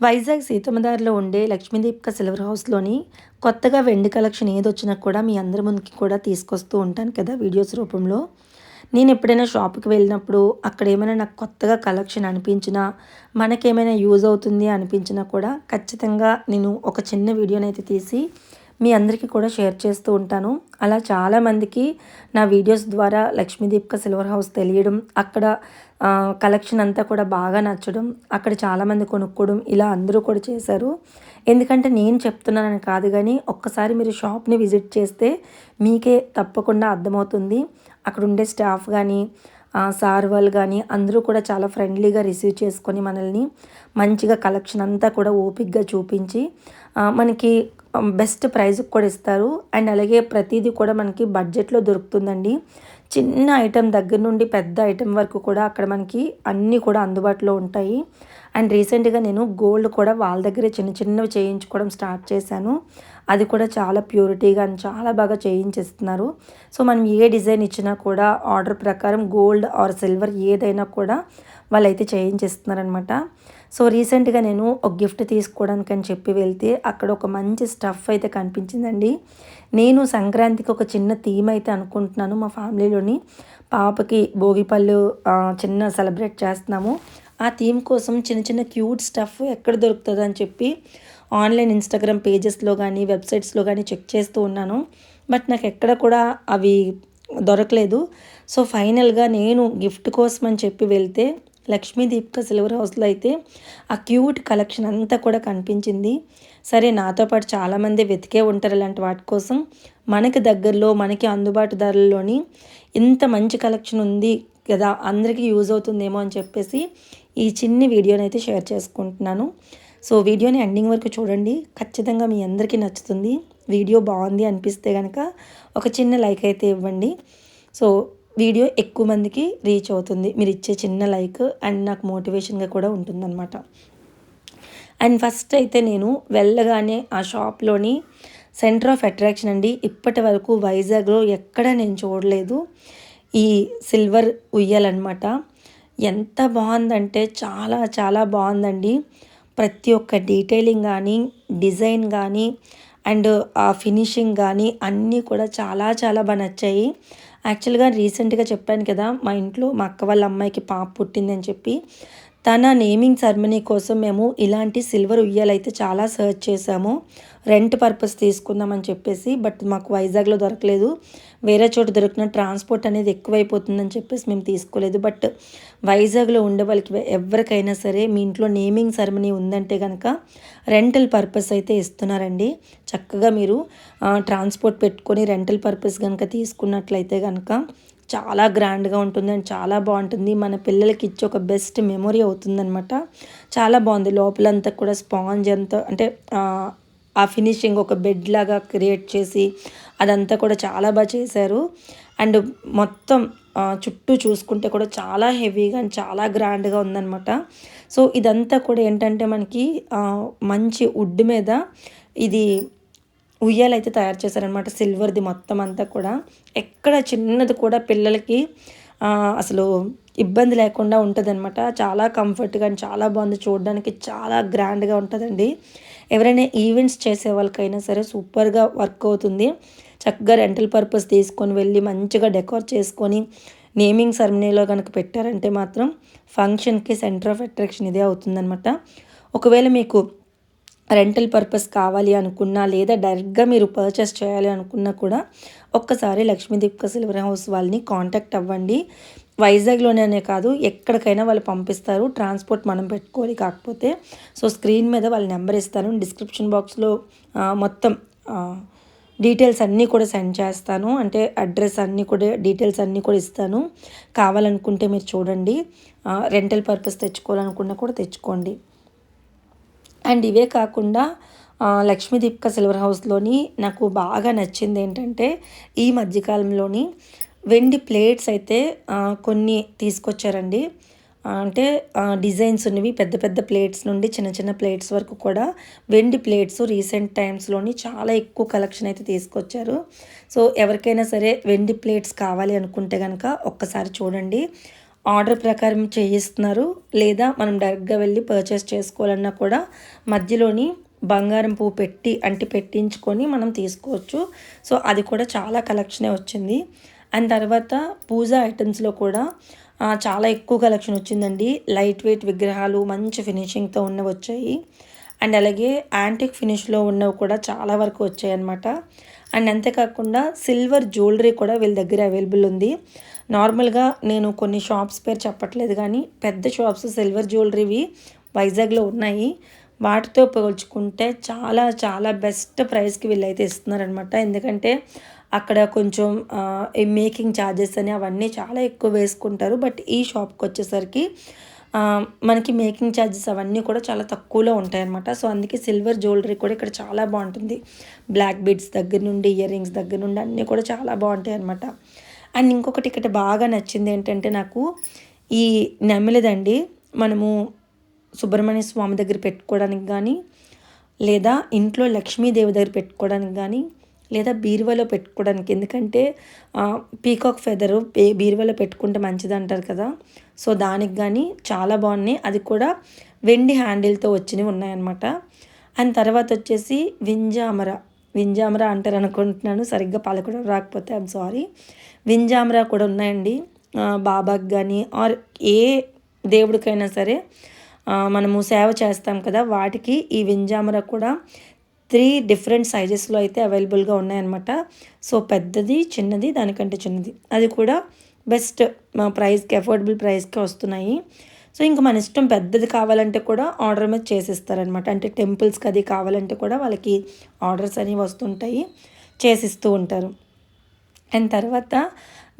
వైజాగ్ సీతమ్మదారిలో ఉండే లక్ష్మీదీప్క సిల్వర్ హౌస్లోని కొత్తగా వెండి కలెక్షన్ ఏది వచ్చినా కూడా మీ అందరి ముందుకి కూడా తీసుకొస్తూ ఉంటాను కదా వీడియోస్ రూపంలో. నేను ఎప్పుడైనా షాప్కి వెళ్ళినప్పుడు అక్కడ ఏమైనా నాకు కొత్తగా కలెక్షన్ అనిపించినా మనకేమైనా యూజ్ అవుతుంది అనిపించినా కూడా ఖచ్చితంగా నేను ఒక చిన్న వీడియోనైతే తీసి మీ అందరికీ కూడా షేర్ చేస్తూ ఉంటాను. అలా చాలామందికి నా వీడియోస్ ద్వారా లక్ష్మీదీప్క సిల్వర్ హౌస్ తెలియడం అక్కడ కలెక్షన్ అంతా కూడా బాగా నచ్చడం అక్కడ చాలామంది కొనుక్కోవడం ఇలా అందరూ కూడా చేశారు. ఎందుకంటే నేను చెప్తున్నానని కాదు కానీ ఒక్కసారి మీరు షాప్ని విజిట్ చేస్తే మీకే తప్పకుండా అర్థమవుతుంది. అక్కడ ఉండే స్టాఫ్ కానీ సార్ వాళ్ళు కానీ అందరూ కూడా చాలా ఫ్రెండ్లీగా రిసీవ్ చేసుకొని మనల్ని మంచిగా కలెక్షన్ అంతా కూడా ఓపిక్గా చూపించి మనకి బెస్ట్ ప్రైజ్ కూడా ఇస్తారు. అండ్ అలాగే ప్రతిదీ కూడా మనకి బడ్జెట్లో దొరుకుతుందండి. చిన్న ఐటెం దగ్గర నుండి పెద్ద ఐటెం వరకు కూడా అక్కడ మనకి అన్నీ కూడా అందుబాటులో ఉంటాయి. అండ్ రీసెంట్గా నేను గోల్డ్ కూడా వాళ్ళ దగ్గరే చిన్న చిన్నవి చేయించుకోవడం స్టార్ట్ చేశాను. అది కూడా చాలా ప్యూరిటీగా చాలా బాగా చేయించేస్తున్నారు. సో మనం ఏ డిజైన్ ఇచ్చినా కూడా ఆర్డర్ ప్రకారం గోల్డ్ ఆర్ సిల్వర్ ఏదైనా కూడా వాళ్ళైతే చేయించేస్తున్నారనమాట సో రీసెంట్గా నేను ఒక గిఫ్ట్ తీసుకోవడానికి అని చెప్పి వెళ్తే అక్కడ ఒక మంచి స్టఫ్ అయితే కనిపించిందండి. నేను సంక్రాంతికి ఒక చిన్న థీమ్ అయితే అనుకుంటున్నాను మా ఫ్యామిలీలోని. పాపకి భోగిపళ్ళు చిన్న సెలబ్రేట్ చేస్తున్నాము. ఆ థీమ్ కోసం చిన్న చిన్న క్యూట్ స్టఫ్ ఎక్కడ దొరుకుతుంది అని చెప్పి ఆన్లైన్ ఇన్స్టాగ్రామ్ పేజెస్లో కానీ వెబ్సైట్స్లో కానీ చెక్ చేస్తూ ఉన్నాను. బట్ నాకు ఎక్కడ కూడా అవి దొరకలేదు. సో ఫైనల్గా నేను గిఫ్ట్ కోసం అని చెప్పి వెళ్తే లక్ష్మీ దీపిక సిల్వర్ హౌస్లో అయితే ఆ క్యూట్ కలెక్షన్ అంతా కూడా కనిపించింది. సరే నాతో పాటు చాలామంది వెతికే ఉంటారు ఇలాంటి వాటి కోసం. మనకి దగ్గరలో మనకి అందుబాటు ధరల్లోని ఇంత మంచి కలెక్షన్ ఉంది కదా అందరికీ యూజ్ అవుతుందేమో అని చెప్పేసి ఈ చిన్ని వీడియోని అయితే షేర్ చేసుకుంటున్నాను. సో వీడియోని ఎండింగ్ వరకు చూడండి. ఖచ్చితంగా మీ అందరికీ నచ్చుతుంది. వీడియో బాగుంది అనిపిస్తే కనుక ఒక చిన్న లైక్ అయితే ఇవ్వండి. సో వీడియో ఎక్కువ మందికి రీచ్ అవుతుంది. మీరు ఇచ్చే చిన్న లైక్ అండ్ నాకు మోటివేషన్గా కూడా ఉంటుందన్నమాట. అండ్ ఫస్ట్ అయితే నేను వెళ్ళగానే ఆ షాప్లోని సెంటర్ ఆఫ్ అట్రాక్షన్ అండి. ఇప్పటి వరకు వైజాగ్లో ఎక్కడ నేను చూడలేదు. ఈ సిల్వర్ ఉయ్యాలన్నమాట. ఎంత బాగుందంటే చాలా చాలా బాగుందండి. ప్రతి ఒక్క డీటెయిలింగ్ కానీ డిజైన్ కానీ అండ్ ఆ ఫినిషింగ్ కానీ అన్నీ కూడా చాలా చాలా బాగా నచ్చాయి. యాక్చువల్గా రీసెంట్గా చెప్పాను కదా మా ఇంట్లో మా అక్క వాళ్ళ అమ్మాయికి పాప పుట్టిందని చెప్పి తన నేమింగ్ సెరమనీ కోసం మేము ఇలాంటి సిల్వర్ ఉయ్యాలైతే చాలా సర్చ్ చేసాము రెంట్ పర్పస్ తీసుకుందామని చెప్పేసి బట్ మాకు వైజాగ్లో దొరకలేదు. వేరే చోట దొరికిన ట్రాన్స్పోర్ట్ అనేది ఎక్కువైపోతుందని చెప్పేసి మేము తీసుకోలేదు. బట్ వైజాగ్లో ఉండే వాళ్ళకి ఎవరికైనా సరే మీ ఇంట్లో నేమింగ్ సెరమనీ ఉందంటే కనుక రెంటల్ పర్పస్ అయితే ఇస్తున్నారండి. చక్కగా మీరు ట్రాన్స్పోర్ట్ పెట్టుకొని రెంటల్ పర్పస్ కనుక తీసుకున్నట్లయితే కనుక చాలా గ్రాండ్గా ఉంటుంది అండ్ చాలా బాగుంటుంది. మన పిల్లలకి ఇచ్చే ఒక బెస్ట్ మెమొరీ అవుతుందనమాట చాలా బాగుంది. లోపలంతా కూడా స్పాంజ్ అంతా అంటే ఆ ఫినిషింగ్ ఒక బెడ్ లాగా క్రియేట్ చేసి అదంతా కూడా చాలా బాగా చేశారు. అండ్ మొత్తం చుట్టూ చూసుకుంటే కూడా చాలా హెవీగా అండ్ చాలా గ్రాండ్గా ఉందనమాట సో ఇదంతా కూడా ఏంటంటే మనకి మంచి వుడ్ మీద ఇది ఉయ్యాలు అయితే తయారు చేశారనమాట సిల్వర్ది మొత్తం అంతా కూడా. ఎక్కడ చిన్నది కూడా పిల్లలకి అసలు ఇబ్బంది లేకుండా ఉంటుందన్నమాట. చాలా కంఫర్ట్గా చాలా బాగుంది చూడడానికి చాలా గ్రాండ్గా ఉంటుందండి. ఎవరైనా ఈవెంట్స్ చేసే వాళ్ళకైనా సరే సూపర్గా వర్క్ అవుతుంది. చక్కగా రెంటల్ పర్పస్ తీసుకొని వెళ్ళి మంచిగా డెకోర్ చేసుకొని నేమింగ్ సెరమనీలో కనుక పెట్టారంటే మాత్రం ఫంక్షన్కి సెంటర్ ఆఫ్ అట్రాక్షన్ ఇదే అవుతుందనమాట ఒకవేళ మీకు రెంటల్ పర్పస్ కావాలి అనుకున్నా లేదా డైరెక్ట్గా మీరు పర్చేస్ చేయాలి అనుకున్నా కూడా ఒక్కసారి లక్ష్మీదీప్క సిల్వర్ హౌస్ వాళ్ళని కాంటాక్ట్ అవ్వండి. వైజాగ్లోనే కాదు ఎక్కడికైనా వాళ్ళు పంపిస్తారు. ట్రాన్స్పోర్ట్ మనం పెట్టుకోవాలి కాకపోతే. సో స్క్రీన్ మీద వాళ్ళ నెంబర్ ఇస్తాను. డిస్క్రిప్షన్ బాక్స్లో మొత్తం డీటెయిల్స్ అన్నీ కూడా సెండ్ చేస్తాను. అంటే అడ్రస్ అన్నీ కూడా డీటెయిల్స్ అన్నీ కూడా ఇస్తాను. కావాలనుకుంటే మీరు చూడండి. రెంటల్ పర్పస్ తెచ్చుకోవాలనుకున్నా కూడా తెచ్చుకోండి. అండ్ ఇవే కాకుండా లక్ష్మీ దీపిక సిల్వర్ హౌస్లోని నాకు బాగా నచ్చింది ఏంటంటే ఈ మధ్యకాలంలోని వెండి ప్లేట్స్ అయితే కొన్ని తీసుకొచ్చారండి. అంటే డిజైన్స్ ఉన్నవి పెద్ద పెద్ద ప్లేట్స్ నుండి చిన్న చిన్న ప్లేట్స్ వరకు కూడా వెండి ప్లేట్స్ రీసెంట్ టైమ్స్లోని చాలా ఎక్కువ కలెక్షన్ అయితే తీసుకొచ్చారు. సో ఎవరికైనా సరే వెండి ప్లేట్స్ కావాలి అనుకుంటే కనుక ఒక్కసారి చూడండి. ఆర్డర్ ప్రకారం చేయిస్తున్నారు. లేదా మనం డైరెక్ట్గా వెళ్ళి పర్చేస్ చేసుకోవాలన్నా కూడా మధ్యలోని బంగారం పువ్వు పెట్టి అంటి పెట్టించుకొని మనం తీసుకోవచ్చు. సో అది కూడా చాలా కలెక్షనే వచ్చింది. అండ్ తర్వాత పూజ ఐటమ్స్లో కూడా చాలా ఎక్కువ కలెక్షన్ వచ్చిందండి. లైట్ వెయిట్ విగ్రహాలు మంచి ఫినిషింగ్తో ఉన్నవి వచ్చాయి. అండ్ అలాగే యాంటిక్ ఫినిష్లో ఉన్నవి కూడా చాలా వరకు వచ్చాయి అనమాట అండ్ అంతేకాకుండా సిల్వర్ జ్యువెలరీ కూడా వీళ్ళ దగ్గర అవైలబుల్ ఉంది. నార్మల్గా నేను కొన్ని షాప్స్ పేరు చెప్పట్లేదు కానీ పెద్ద షాప్స్ సిల్వర్ జ్యువెలరీవి వైజాగ్లో ఉన్నాయి. వాటితో పోల్చుకుంటే చాలా చాలా బెస్ట్ ప్రైస్కి వీళ్ళైతే ఇస్తున్నారనమాట ఎందుకంటే అక్కడ కొంచెం ఈ మేకింగ్ ఛార్జెస్ అని అవన్నీ చాలా ఎక్కువ వేసుకుంటారు. బట్ ఈ షాప్కి వచ్చేసరికి మనకి మేకింగ్ ఛార్జెస్ అవన్నీ కూడా చాలా తక్కువలో ఉంటాయన్నమాట. సో అందుకే సిల్వర్ జ్యువెలరీ కూడా ఇక్కడ చాలా బాగుంటుంది. బ్లాక్ బీడ్స్ దగ్గర నుండి ఇయర్ రింగ్స్ దగ్గర నుండి అన్నీ కూడా చాలా బాగుంటాయి అనమాట అండ్ ఇంకొకటి ఇక్కడ బాగా నచ్చింది ఏంటంటే నాకు ఈ నెమలిదండి మనము సుబ్రహ్మణ్య స్వామి దగ్గర పెట్టుకోవడానికి కానీ లేదా ఇంట్లో లక్ష్మీదేవి దగ్గర పెట్టుకోవడానికి కానీ లేదా బీరువాలో పెట్టుకోవడానికి. ఎందుకంటే పీకాక్ ఫెదరు బీరువాలో పెట్టుకుంటే మంచిది అంటారు కదా. సో దానికి కానీ చాలా బాగున్నాయి. అది కూడా వెండి హ్యాండిల్తో వచ్చినవి ఉన్నాయన్నమాట. అండ్ తర్వాత వచ్చేసి వింజామర. వింజామర అంటారు అనుకుంటున్నాను సరిగ్గా పలకడం రాకపోతే ఐమ్ సారీ వింజామరా కూడా ఉన్నాయండి. బాబాకి కానీ ఆర్ ఏ దేవుడికైనా సరే మనము సేవ చేస్తాం కదా వాటికి ఈ వింజామర కూడా త్రీ డిఫరెంట్ సైజెస్లో అయితే అవైలబుల్గా ఉన్నాయన్నమాట. సో పెద్దది చిన్నది దానికంటే చిన్నది. అది కూడా బెస్ట్ మా ప్రైస్కి అఫోర్డబుల్ ప్రైస్కి వస్తున్నాయి. సో ఇంకా మన ఇష్టం పెద్దది కావాలంటే కూడా ఆర్డర్ మీద చేసిస్తారనమాట అంటే టెంపుల్స్కి అది కావాలంటే కూడా వాళ్ళకి ఆర్డర్స్ అనేవి వస్తుంటాయి చేసిస్తూ ఉంటారు. అండ్ తర్వాత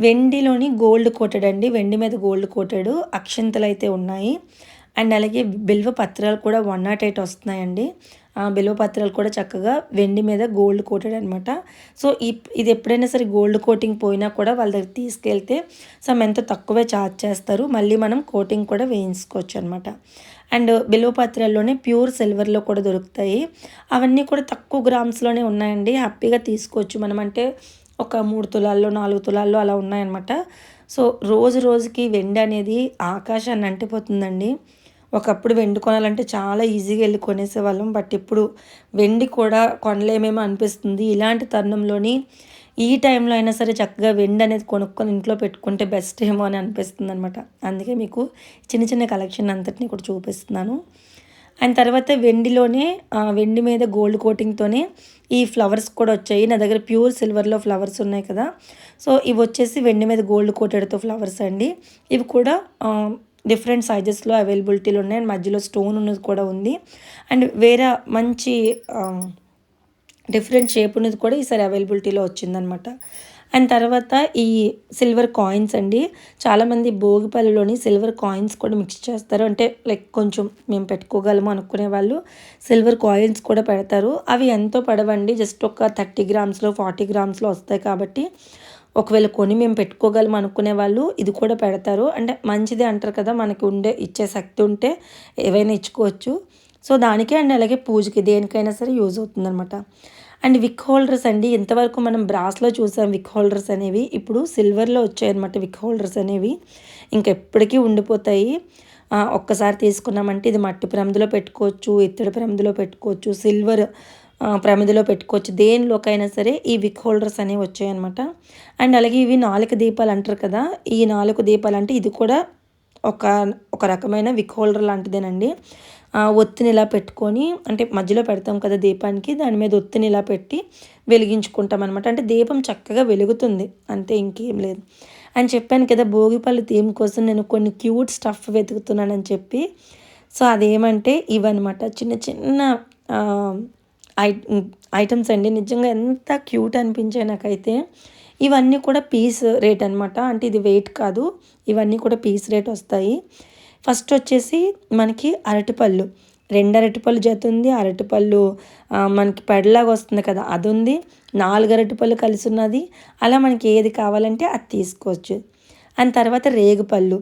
వెండిలోని గోల్డ్ కోటెడ్ అండి వెండి మీద గోల్డ్ కోటెడ్. అక్షంతలు అయితే ఉన్నాయి. అండ్ అలాగే బిల్వ పత్రాలు కూడా వన్ నాట్ ఎయిట్ వస్తున్నాయండి. బిల్వ పత్రాలు కూడా చక్కగా వెండి మీద గోల్డ్ కోటెడ్ అనమాట సో ఇది ఎప్పుడైనా సరే గోల్డ్ కోటింగ్ పోయినా కూడా వాళ్ళ దగ్గర తీసుకెళ్తే సమ్ ఎంతో తక్కువే ఛార్జ్ చేస్తారు. మళ్ళీ మనం కోటింగ్ కూడా వేయించుకోవచ్చు అనమాట అండ్ బిల్వ పత్రాల్లోనే ప్యూర్ సిల్వర్లో కూడా దొరుకుతాయి. అవన్నీ కూడా తక్కువ గ్రామ్స్లోనే ఉన్నాయండి. హ్యాపీగా తీసుకోవచ్చు. మనం అంటే ఒక మూడు తులాల్లో నాలుగు తులాల్లో అలా ఉన్నాయన్నమాట. సో రోజు రోజుకి వెండి అనేది ఆకాశాన్ని అంటిపోతుందండి. ఒకప్పుడు వెండి కొనాలంటే చాలా ఈజీగా వెళ్ళి కొనేసేవాళ్ళం. బట్ ఇప్పుడు వెండి కూడా కొనలేమేమో అనిపిస్తుంది. ఇలాంటి తరుణంలోని ఈ టైంలో అయినా సరే చక్కగా వెండి అనేది కొనుక్కొని ఇంట్లో పెట్టుకుంటే బెస్ట్ ఏమో అని అనిపిస్తుంది అనమాట అందుకే మీకు చిన్న చిన్న కలెక్షన్ అంతటిని కూడా చూపిస్తున్నాను. అండ్ తర్వాత వెండిలోనే వెండి మీద గోల్డ్ కోటింగ్తోనే ఈ ఫ్లవర్స్ కూడా వచ్చాయి. నా దగ్గర ప్యూర్ సిల్వర్లో ఫ్లవర్స్ ఉన్నాయి కదా. సో ఇవి వచ్చేసి వెండి మీద గోల్డ్ కోటెడ్తో ఫ్లవర్స్ అండి. ఇవి కూడా డిఫరెంట్ సైజెస్లో అవైలబిలిటీలు ఉన్నాయి. అండ్ మధ్యలో స్టోన్ ఉన్నది కూడా ఉంది. అండ్ వేరే మంచి డిఫరెంట్ షేప్ ఉన్నది కూడా ఈసారి అవైలబిలిటీలో వచ్చిందనమాట. అండ్ తర్వాత ఈ సిల్వర్ కాయిన్స్ అండి. చాలామంది భోగిపల్లిలోని సిల్వర్ కాయిన్స్ కూడా మిక్స్ చేస్తారు. అంటే లైక్ కొంచెం మేము పెట్టుకోగలము అనుకునే వాళ్ళు సిల్వర్ కాయిన్స్ కూడా పెడతారు. అవి ఎంతో పడవండి. జస్ట్ ఒక థర్టీ గ్రామ్స్లో ఫార్టీ గ్రామ్స్లో వస్తాయి కాబట్టి ఒకవేళ కొని మేము పెట్టుకోగలం అనుకునే వాళ్ళు ఇది కూడా పెడతారు. అంటే మంచిది అంటారు కదా మనకి ఉండే ఇచ్చే శక్తి ఉంటే ఏవైనా ఇచ్చుకోవచ్చు. సో దానికే అండ్. అలాగే పూజకి దేనికైనా సరే యూజ్ అవుతుందన్నమాట. అండ్ విక్ హోల్డర్స్ అండి ఇంతవరకు మనం బ్రాస్లో చూసాం విక్ హోల్డర్స్ అనేవి. ఇప్పుడు సిల్వర్లో వచ్చాయన్నమాట విక్ హోల్డర్స్ అనేవి. ఇంకెప్పటికీ ఉండిపోతాయి. ఒక్కసారి తీసుకున్నామంటే ఇది మట్టి ప్రమిదిలో పెట్టుకోవచ్చు ఇత్తడి ప్రమిదిలో పెట్టుకోవచ్చు సిల్వర్ ప్రమిదిలో పెట్టుకోవచ్చు. దేనిలోకైనా సరే ఈ విక్ హోల్డర్స్ అనేవి వచ్చాయన్నమాట. అండ్ అలాగే ఇవి నాలుగు దీపాలు అంటారు కదా ఈ నాలుగు దీపాలు అంటే ఇది కూడా ఒక ఒక రకమైన విక్ హోల్డర్ లాంటిదేనండి. ఒత్తిని ఇలా పెట్టుకొని అంటే మధ్యలో పెడతాం కదా దీపానికి దాని మీద ఒత్తిని ఇలా పెట్టి వెలిగించుకుంటాం అనమాట అంటే దీపం చక్కగా వెలుగుతుంది అంతే ఇంకేం లేదు. అని చెప్పాను కదా భోగిపల్లి థీమ్ కోసం నేను కొన్ని క్యూట్ స్టఫ్ వెతుకుతున్నానని చెప్పి. సో అదేమంటే ఇవన్నమాట. చిన్న చిన్న ఐ ఐటమ్స్ అండి. నిజంగా ఎంత క్యూట్ అనిపించాయి నాకైతే. ఇవన్నీ కూడా పీస్ రేట్ అనమాట అంటే ఇది వెయిట్ కాదు ఇవన్నీ కూడా పీస్ రేట్ వస్తాయి. ఫస్ట్ వచ్చేసి మనకి అరటిపళ్ళు. రెండు అరటిపళ్ళు జత ఉంది. అరటిపళ్ళు మనకి పెడలాగా వస్తుంది కదా అది ఉంది. నాలుగు అరటిపళ్ళు కలిసి ఉన్నది. అలా మనకి ఏది కావాలంటే అది తీసుకోవచ్చు. అండ్ తర్వాత రేగుపళ్ళు.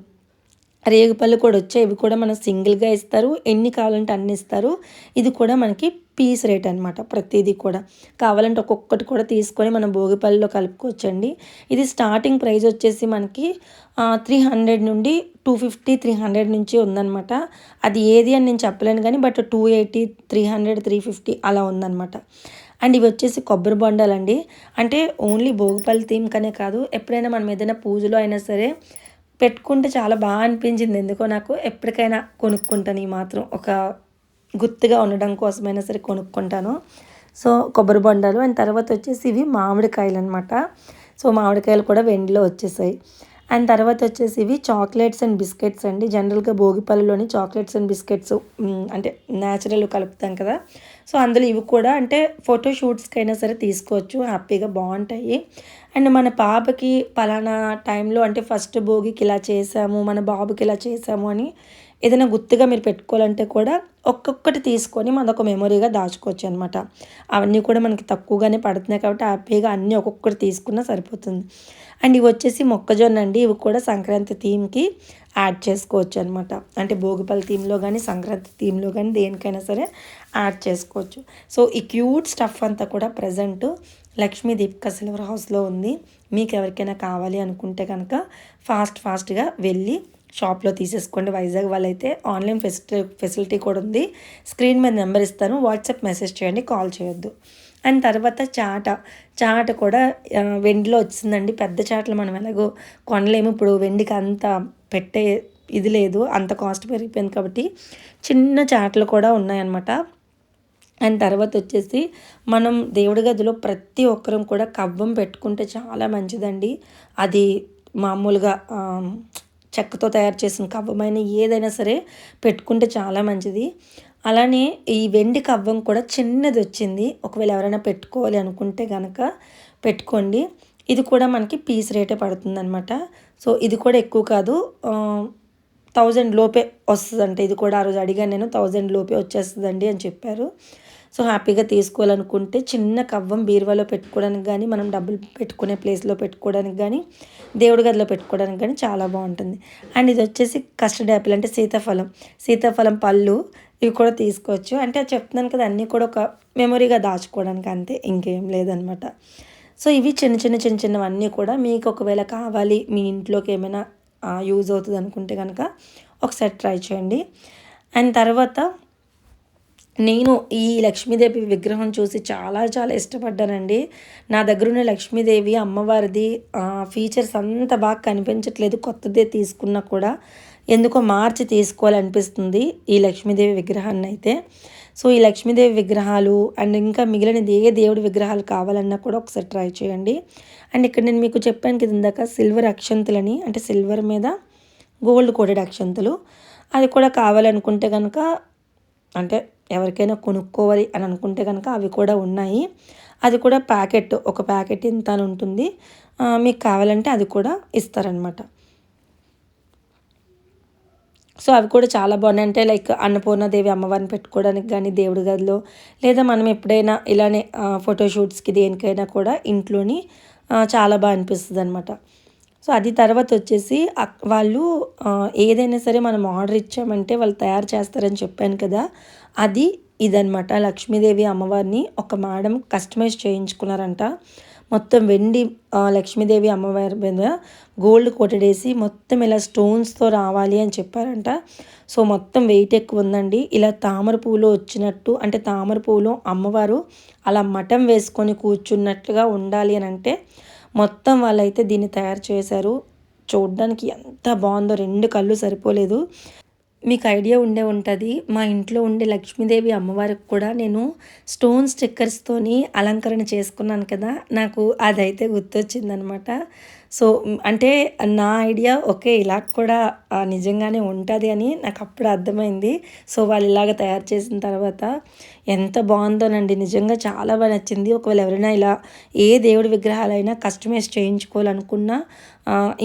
రేగుపళ్ళు కూడా వచ్చాయి. ఇవి కూడా మనం సింగిల్గా ఇస్తారు. ఎన్ని కావాలంటే అన్ని ఇస్తారు. ఇది కూడా మనకి పీస్ రేట్ అనమాట ప్రతిదీ కూడా. కావాలంటే ఒక్కొక్కటి కూడా తీసుకొని మనం భోగిపల్లిలో కలుపుకోవచ్చండి. ఇది స్టార్టింగ్ ప్రైస్ వచ్చేసి మనకి త్రీ హండ్రెడ్ నుండి టూ ఫిఫ్టీ త్రీ హండ్రెడ్ నుంచి ఉందన్నమాట. అది ఏది అని నేను చెప్పలేను కానీ but two eighty three hundred three fifty అలా ఉందన్నమాట. అండ్ ఇవి వచ్చేసి కొబ్బరి బొండాలండి. అంటే ఓన్లీ భోగిపల్లి థీమ్ కనే కాదు. ఎప్పుడైనా మనం ఏదైనా పూజలో అయినా సరే పెట్టుకుంటే చాలా బాగా అనిపించింది. ఎందుకో నాకు ఎప్పటికైనా కొనుక్కుంటాను ఈ మాత్రం. ఒక గుర్తుగా ఉండడం కోసమైనా సరే కొనుక్కుంటాను. సో కొబ్బరి బొండాలు అండ్ తర్వాత వచ్చేసి ఇవి మామిడికాయలు అనమాట సో మామిడికాయలు కూడా వెండిలో వచ్చేసాయి. అండ్ తర్వాత వచ్చేసి ఇవి చాక్లెట్స్ అండ్ బిస్కెట్స్ అండి. జనరల్గా భోగిపల్లిలోని చాక్లెట్స్ అండ్ బిస్కెట్స్ అంటే న్యాచురల్ కలుపుతాం కదా. సో అందులో ఇవి కూడా అంటే ఫోటో షూట్స్కి అయినా సరే తీసుకోవచ్చు హ్యాపీగా బాగుంటాయి. అండ్ మన పాపకి పలానా టైంలో అంటే ఫస్ట్ భోగికి ఇలా చేసాము మన బాబుకి ఇలా చేసాము అని ఏదైనా గుర్తుగా మీరు పెట్టుకోవాలంటే కూడా ఒక్కొక్కటి తీసుకొని మనకు మెమొరీగా దాచుకోవచ్చు అనమాట అవన్నీ కూడా మనకి తక్కువగానే పడుతున్నాయి కాబట్టి హ్యాపీగా అన్నీ ఒక్కొక్కటి తీసుకున్నా సరిపోతుంది. అండ్ ఇవి వచ్చేసి మొక్కజొన్న అండి ఇవి కూడా సంక్రాంతి థీమ్కి యాడ్ చేసుకోవచ్చు అనమాట అంటే భోగిపల్లి థీమ్లో కానీ సంక్రాంతి థీమ్లో కానీ దేనికైనా సరే యాడ్ చేసుకోవచ్చు. సో ఈ క్యూట్ స్టఫ్ అంతా కూడా ప్రజెంట్ లక్ష్మీ దీపిక సిల్వర్ హౌస్లో ఉంది. మీకు ఎవరికైనా కావాలి అనుకుంటే కనుక ఫాస్ట్ ఫాస్ట్గా వెళ్ళి షాప్లో తీసేసుకోండి. వైజాగ్ వాళ్ళైతే ఆన్లైన్ ఫెసిలిటీ ఫెసిలిటీ కూడా ఉంది. స్క్రీన్ మీద నెంబర్ ఇస్తాను. వాట్సాప్ మెసేజ్ చేయండి కాల్ చేయొద్దు. అండ్ తర్వాత చాట. చాట కూడా వెండిలో వచ్చిందండి. పెద్ద చాటలు మనం ఎలాగో కొనలేము. ఇప్పుడు వెండికి అంత పెట్టే ఇది లేదు. అంత కాస్ట్ పెరిగిపోయింది కాబట్టి చిన్న చాటలు కూడా ఉన్నాయన్నమాట. అండ్ తర్వాత వచ్చేసి మనం దేవుడి గదిలో ప్రతి ఒక్కరం కూడా కవ్వం పెట్టుకుంటే చాలా మంచిదండి. అది మామూలుగా చెక్కతో తయారు చేసిన కవ్వమైన ఏదైనా సరే పెట్టుకుంటే చాలా మంచిది. అలానే ఈ వెండి కవ్వం కూడా చిన్నది వచ్చింది. ఒకవేళ ఎవరైనా పెట్టుకోవాలి అనుకుంటే కనుక పెట్టుకోండి. ఇది కూడా మనకి పీస్ రేటే పడుతుంది అనమాట సో ఇది కూడా ఎక్కువ కాదు. థౌజండ్ లోపే వస్తుందంటే. ఇది కూడా ఆ రోజు అడిగాను నేను థౌజండ్ లోపే వచ్చేస్తుందండి అని చెప్పారు. సో హ్యాపీగా తీసుకోవాలనుకుంటే చిన్న కవ్వం బీరువాలో పెట్టుకోవడానికి కానీ మనం డబ్బులు పెట్టుకునే ప్లేస్లో పెట్టుకోవడానికి కానీ దేవుడి గదిలో పెట్టుకోవడానికి కానీ చాలా బాగుంటుంది. అండ్ ఇది వచ్చేసి కస్టర్డ్ యాపిల్ అంటే సీతాఫలం. సీతాఫలం పళ్ళు ఇవి కూడా తీసుకోవచ్చు. అంటే చెప్తున్నాను కదా అన్నీ కూడా ఒక మెమొరీగా దాచుకోవడానికి అంతే ఇంకేం లేదనమాట. సో ఇవి చిన్న చిన్న చిన్న చిన్నవన్నీ కూడా మీకు ఒకవేళ కావాలి మీ ఇంట్లోకి ఏమైనా యూజ్ అవుతుంది అనుకుంటే కనుక ఒకసారి ట్రై చేయండి. అండ్ తర్వాత నేను ఈ లక్ష్మీదేవి విగ్రహం చూసి చాలా చాలా ఇష్టపడ్డానండి. నా దగ్గర ఉన్న లక్ష్మీదేవి అమ్మవారిది ఫీచర్స్ అంత బాగా కనిపించట్లేదు కొత్తదే తీసుకున్నా కూడా. ఎందుకో మార్చి తీసుకోవాలనిపిస్తుంది ఈ లక్ష్మీదేవి విగ్రహాన్ని అయితే. సో ఈ లక్ష్మీదేవి విగ్రహాలు అండ్ ఇంకా మిగిలినది ఏ దేవుడి విగ్రహాలు కావాలన్నా కూడా ఒకసారి ట్రై చేయండి. అండ్ ఇక్కడ నేను మీకు చెప్పాను కదా ఇందాక సిల్వర్ అక్షంతులని అంటే సిల్వర్ మీద గోల్డ్ కోటెడ్ అక్షంతులు. అది కూడా కావాలనుకుంటే కనుక అంటే ఎవరికైనా కొనుక్కోవాలి అని అనుకుంటే కనుక అవి కూడా ఉన్నాయి. అది కూడా ప్యాకెట్ ఒక ప్యాకెట్ ఇంత అని ఉంటుంది. మీకు కావాలంటే అది కూడా ఇస్తారనమాట సో అవి కూడా చాలా బాగున్నాయి. అంటే లైక్ అన్నపూర్ణదేవి అమ్మవారిని పెట్టుకోవడానికి కానీ దేవుడి గదిలో లేదా మనం ఎప్పుడైనా ఇలానే ఫోటోషూట్స్కి దేనికైనా కూడా ఇంట్లోని చాలా బాగా అనిపిస్తుంది అనమాట సో అది తర్వాత వచ్చేసి వాళ్ళు ఏదైనా సరే మనం ఆర్డర్ ఇచ్చామంటే వాళ్ళు తయారు చేస్తారని చెప్పాను కదా అది ఇదనమాట లక్ష్మీదేవి అమ్మవారిని ఒక మేడం కస్టమైజ్ చేయించుకున్నారంట. మొత్తం వెండి లక్ష్మీదేవి అమ్మవారి మీద గోల్డ్ కొట్టడేసి మొత్తం ఇలా స్టోన్స్తో రావాలి అని చెప్పారంట. సో మొత్తం వెయిట్ ఎక్కువ ఉందండి. ఇలా తామర పువ్వులో వచ్చినట్టు అంటే తామర పువ్వులో అమ్మవారు అలా మఠం వేసుకొని కూర్చున్నట్లుగా ఉండాలి అని అంటే మొత్తం వాళ్ళైతే దీన్ని తయారు చేశారు. చూడడానికి ఎంత బాగుందో రెండు కళ్ళు సరిపోలేదు. మీకు ఐడియా ఉండే ఉంటుంది. మా ఇంట్లో ఉండే లక్ష్మీదేవి అమ్మవారికి కూడా నేను స్టోన్ స్టిక్కర్స్తోని అలంకరణ చేసుకున్నాను కదా నాకు అదైతే గుర్తొచ్చిందనమాట. సో అంటే నా ఐడియా ఓకే ఇలా కూడా నిజంగానే ఉంటుంది అని నాకు అప్పుడు అర్థమైంది. సో వాళ్ళు ఇలాగ తయారు చేసిన తర్వాత ఎంత బాగుందోనండి. నిజంగా చాలా బాగా నచ్చింది. ఒకవేళ ఎవరైనా ఇలా ఏ దేవుడి విగ్రహాలైనా కస్టమైజ్ చేయించుకోవాలనుకున్నా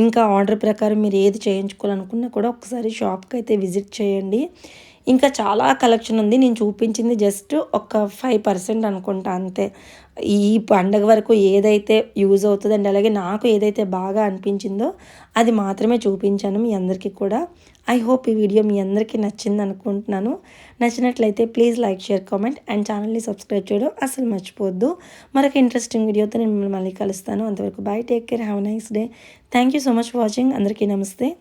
ఇంకా ఆర్డర్ ప్రకారం మీరు ఏది చేయించుకోవాలనుకున్నా కూడా ఒకసారి షాప్కి అయితే విజిట్ చేయండి. ఇంకా చాలా కలెక్షన్ ఉంది. నేను చూపించింది జస్ట్ ఒక ఫైవ్ పర్సెంట్ అనుకుంటా అంతే. ఈ పండగ వరకు ఏదైతే యూజ్ అవుతుందండి అలాగే నాకు ఏదైతే బాగా అనిపించిందో అది మాత్రమే చూపించాను మీ అందరికీ కూడా. ఐ హోప్ ఈ వీడియో మీ అందరికీ నచ్చింది అనుకుంటున్నాను. నచ్చినట్లయితే please like share comment and ఛానల్ని సబ్స్క్రైబ్ చేయడం అసలు మర్చిపోవద్దు. మరొక ఇంట్రెస్టింగ్ వీడియోతో నేను మిమ్మల్ని మళ్ళీ కలుస్తాను. అంతవరకు bye take care have nice day. Thank you so much watching. అందరికీ నమస్తే.